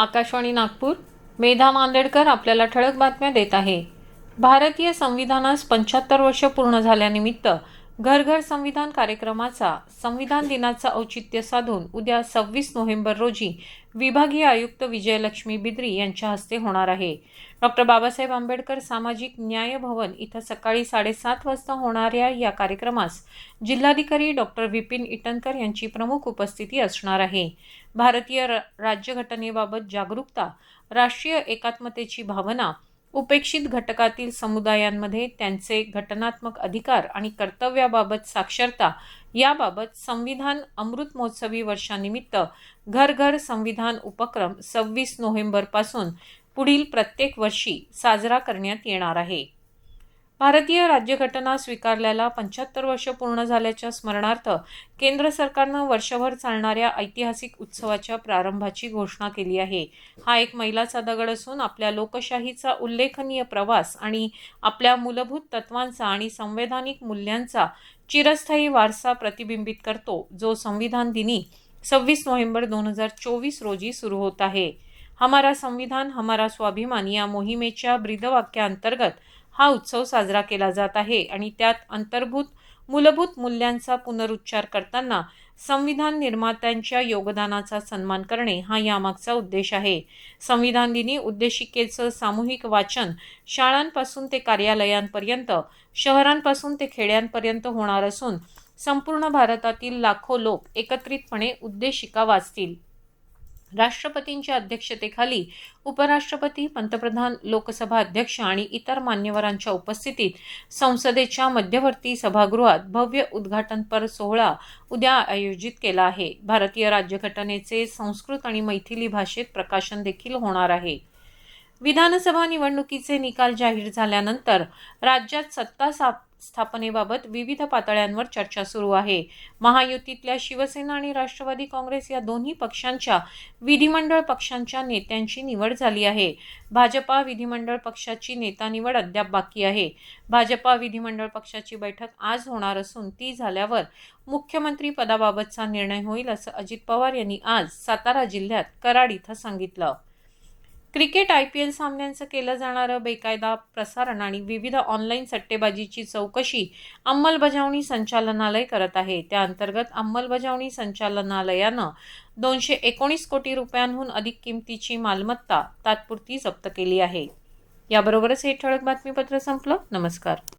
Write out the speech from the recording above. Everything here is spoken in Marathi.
आकाशवाणी नागपूर. मेधा मांदेडकर आपल्याला ठळक बातम्या देत आहे. भारतीय संविधानास पंच्याहत्तर वर्ष पूर्ण झाल्यानिमित्त घर घर संविधान कार्यक्रमाचा संविधान दिनाचं औचित्य साधून उद्या सव्वीस नोव्हेंबर रोजी विभागीय आयुक्त विजयलक्ष्मी बिद्री यांच्या हस्ते होणार आहे. डॉक्टर बाबासाहेब आंबेडकर सामाजिक न्याय भवन इथं सकाळी साडेसात वाजता होणाऱ्या या कार्यक्रमास जिल्हाधिकारी डॉक्टर विपिन इटनकर यांची प्रमुख उपस्थिती असणार आहे. भारतीय र- राज्यघटनेबाबत जागरूकता राष्ट्रीय एकात्मतेची भावना उपेक्षित घटकातील समुदायांमध्ये त्यांचे घटनात्मक अधिकार आणि कर्तव्याबाबत साक्षरता याबाबत संविधान अमृत महोत्सवी वर्षानिमित्त घर घर संविधान उपक्रम सव्वीस नोव्हेंबरपासून पुढील प्रत्येक वर्षी साजरा करण्यात येणार आहे. भारतीय राज्यघटना स्वीकारल्याला पंच्याहत्तर वर्ष पूर्ण झाल्याच्या स्मरणार्थ केंद्र सरकारनं वर्षभर चालणाऱ्या ऐतिहासिक उत्सवाच्या प्रारंभाची घोषणा केली आहे. हा एक मैलाचा दगड असून आपल्या लोकशाहीचा उल्लेखनीय प्रवास आणि आपल्या मूलभूत तत्वांचा आणि संवैधानिक मूल्यांचा चिरस्थायी वारसा प्रतिबिंबित करतो जो संविधान दिनी सव्वीस नोव्हेंबर दोन हजार चोवीस रोजी सुरू होत आहे. हमारा संविधान हमारा स्वाभिमान या मोहिमेच्या ब्रीदवाक्याअंतर्गत हा उत्सव साजरा केला जात आहे आणि त्यात अंतर्भूत मूलभूत मूल्यांचा पुनरुच्चार करताना संविधान निर्मात्यांच्या योगदानाचा सन्मान करणे हा यामागचा उद्देश आहे. संविधान दिनी उद्देशिकेचं सामूहिक वाचन शाळांपासून ते कार्यालयांपर्यंत शहरांपासून ते खेड्यांपर्यंत होणार असून संपूर्ण भारतातील लाखो लोक एकत्रितपणे उद्देशिका वाचतील. राष्ट्रपतींच्या अध्यक्षतेखाली उपराष्ट्रपती पंतप्रधान लोकसभा अध्यक्ष आणि इतर मान्यवरांच्या उपस्थितीत संसदेच्या मध्यवर्ती सभागृहात भव्य उद्घाटनपर सोहळा उद्या आयोजित केला आहे. भारतीय राज्यघटनेचे संस्कृत आणि मैथिली भाषेत प्रकाशन देखील होणार आहे. विधानसभा निवडणुकीचे निकाल जाहीर झाल्यानंतर राज्यात सत्ता साप स्थापनेबाबत विविध पातळ्यांवर चर्चा सुरू आहे. महायुतीतल्या शिवसेना आणि राष्ट्रवादी काँग्रेस या दोन्ही पक्षांच्या विधिमंडळ पक्षांच्या नेत्यांची निवड झाली आहे. भाजपा विधिमंडळ पक्षाची नेता निवड अद्याप बाकी आहे. भाजपा विधिमंडळ पक्षाची बैठक आज होणार असून ती झाल्यावर मुख्यमंत्री पदाबाबतचा निर्णय होईल असं अजित पवार यांनी आज सातारा जिल्ह्यात कराड इथं सांगितलं. क्रिकेट आय पी एल सामन्यांचं केलं जाणारं बेकायदा प्रसारण आणि विविध ऑनलाईन सट्टेबाजीची चौकशी अंमलबजावणी संचालनालय करत आहे. त्या अंतर्गत अंमलबजावणी संचालनालयानं दोनशे एकोणीस कोटी रुपयांहून अधिक किमतीची मालमत्ता तात्पुरती जप्त केली आहे. याबरोबरच हे ठळक बातमीपत्र संपलं. नमस्कार.